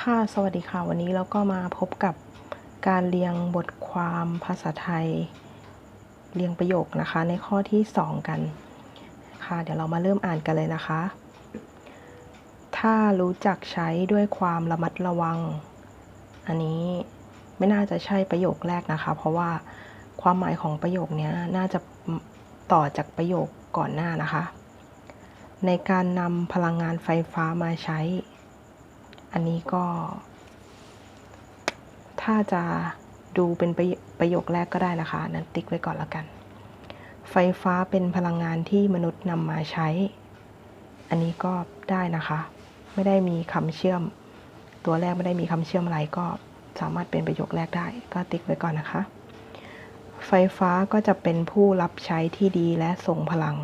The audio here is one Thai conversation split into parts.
ค่ะสวัสดีค่ะ วันนี้เราก็มาพบกับการเรียงบทความภาษาไทย เรียงประโยคนะคะ ในข้อที่ 2 กันค่ะ เดี๋ยวเรามาเริ่มอ่านกันเลยนะคะ ถ้ารู้จักใช้ด้วยความระมัดระวัง อันนี้ไม่น่าจะใช่ประโยคแรกนะคะ เพราะว่าความหมายของประโยคนี้น่าจะต่อจากประโยคก่อนหน้านะคะ ในการนำพลังงานไฟฟ้ามาใช้ อันนี้ก็ ถ้าจะดูเป็นประโยประโยคแรกก็ได้นะคะนั้นติ๊กไว้ก่อนล้วกัน ไฟฟ้าเป็นพลังงานที่มนุษย์นำมาใช้ อันนี้ก็ได้นะคะ ไม่ได้มีคำเชื่อม ตัวแรกไม่ได้มีคำเชื่อมอะไรก็สามารถเป็นประโยคแรกได้ ก็ติ๊กไว้ก่อนนะคะ ไฟฟ้าก็จะเป็นผู้รับใช้ที่ดีและส่งพลัง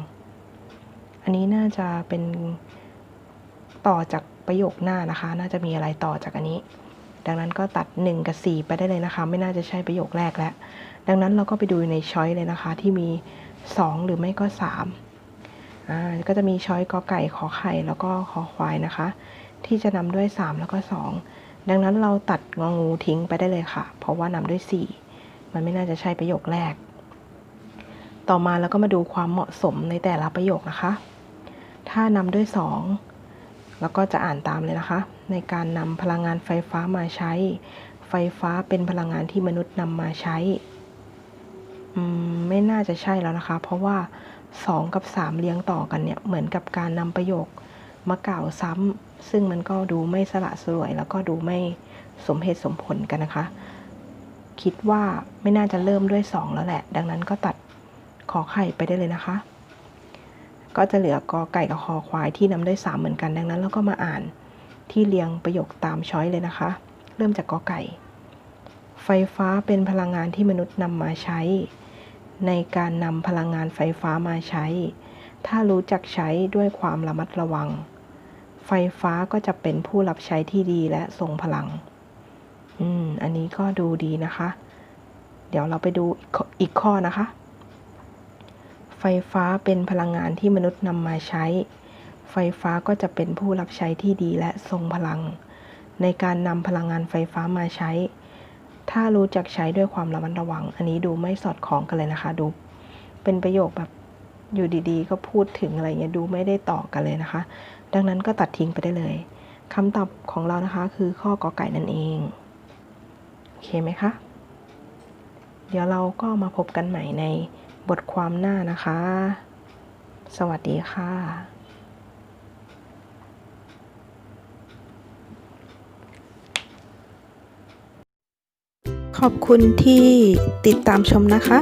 อันนี้น่าจะเป็นต่อจาก ประโยคหน้านะคะ น่าจะมีอะไรต่อจากอันนี้ ดังนั้นก็ตัด 1 กับ 4 ไปได้เลยนะคะ ไม่น่าจะใช่ประโยคแรกแล้ว ดังนั้นเราก็ไปดูในช้อยเลยนะคะ ที่มี 2 หรือไม่ก็3อ่าก็จะมีช้อยกอไก่ขอไข่แล้วก็ขอควายนะคะ ที่จะนำด้วย 3 แล้วก็ 2 ดังนั้นเราตัดงองูทิ้งไปได้เลยค่ะ เพราะว่านำด้วย 4 มันไม่น่าจะใช่ประโยคแรก ต่อมาเราก็มาดูความเหมาะสมในแต่ละประโยคนะคะ ถ้านำด้วย 2 แล้วก็จะอ่านตามเลยนะคะ ในการนำพลังงานไฟฟ้ามาใช้ ไฟฟ้าเป็นพลังงานที่มนุษย์นำมาใช้ไม่น่าจะใช่แล้วนะคะ เพราะว่า 2 กับ 3 เลี้ยงต่อกันเนี่ย เหมือนกับการนำประโยคมากล่าวซ้ำซึ่งมันก็ดูไม่สละสลวย แล้วก็ดูไม่สมเหตุสมผลกันนะคะ คิดว่าไม่น่าจะเริ่มด้วย 2 แล้วแหละ ดังนั้นก็ตัดขอไข่ไปได้เลยนะคะ ก็จะเหลือกอไก่กับคอควายที่นำด้วย 3 เหมือนกันดังนั้นเราก็มาอ่านที่เรียงประโยคตามช้อยเลยนะคะ เริ่มจากกอไก่ ไฟฟ้าเป็นพลังงานที่มนุษย์นำมาใช้ ในการนำพลังงานไฟฟ้ามาใช้ ถ้ารู้จักใช้ด้วยความระมัดระวัง ไฟฟ้าก็จะเป็นผู้รับใช้ที่ดีและทรงพลัง อืม อันนี้ก็ดูดีนะคะ เดี๋ยวเราไปดูอีกข้อนะคะ ไฟฟ้าเป็นพลังงานที่มนุษย์นำมาใช้ ไฟฟ้าก็จะเป็นผู้รับใช้ที่ดีและทรงพลัง ในการนำพลังงานไฟฟ้ามาใช้ ถ้ารู้จักใช้ด้วยความระมัดระวัง อันนี้ดูไม่สอดคล้องกันเลยนะคะ ดู เป็นประโยคแบบอยู่ดีๆ ก็พูดถึงอะไรเงี้ยดูไม่ได้ต่อกันเลยนะคะ ดังนั้นก็ตัดทิ้งไปได้เลยคำตอบของเรานะคะคือข้อกอไก่นั่นเองโอเคไหมคะ เดี๋ยวเราก็มาพบกันใหม่ใน บทความหน้านะคะ สวัสดีค่ะขอบคุณที่ติดตามชมนะคะ